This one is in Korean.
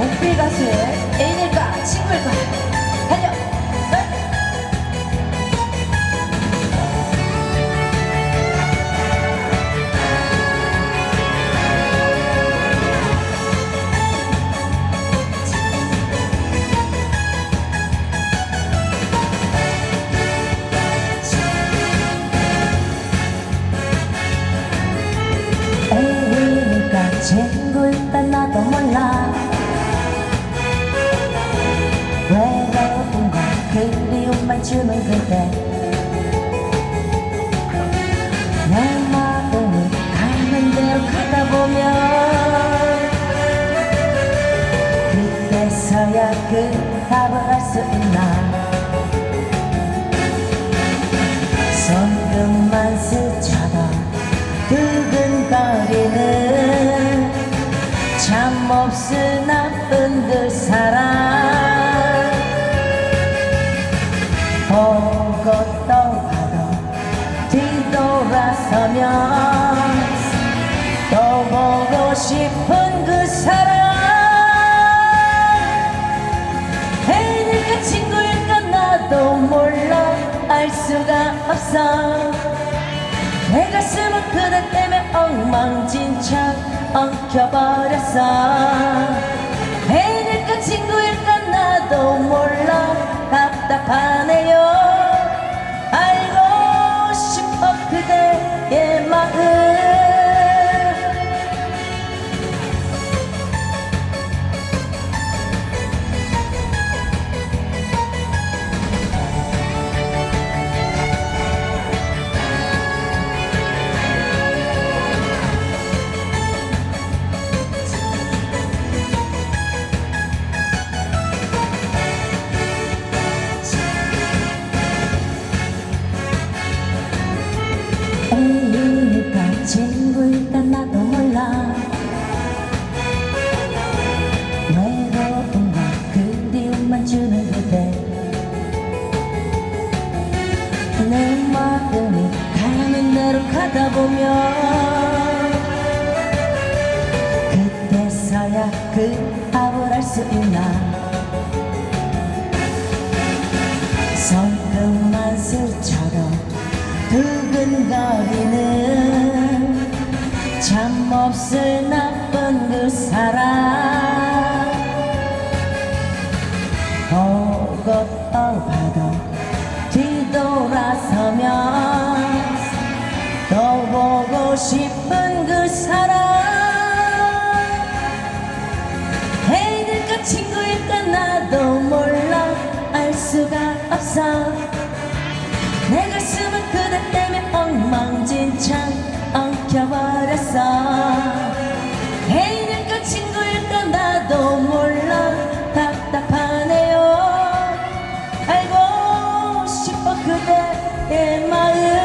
목소리 가수의 애인일까 친구일까 달려 네. 애인일까 친구일까 나도 몰라 주는 그대 내 마음이 가는 대로 가다 보면 그때서야 그 답을 알 수 있나 손끝만 스쳐도 두근거리는 참 없을 나쁜 그 사랑 또 봐도 뒤돌아서면 또 보고 싶은 그 사랑 애인일까 친구일까 나도 몰라. 알 수가 없어. 내 가슴은 그대 때문에 엉망진창 엉켜버렸어. 애인일까 친구일까 나도 몰라 애인일까 친구일까 나도 몰라. 외로움과 그리움만 주는 그대. 내 마음이 가는 대로 가다 보면 그때서야 그 답을 알 수 있나. 손끝만 스쳐도 두근거리는 참 없을 나쁜 그 사람. 오고 떠나도 뒤돌아서면 또 보고 싶은 그 사람. 애들과 친구일까 나도 몰라. 알 수가 없어. 내 가슴은 알고 싶어 그대의 마음.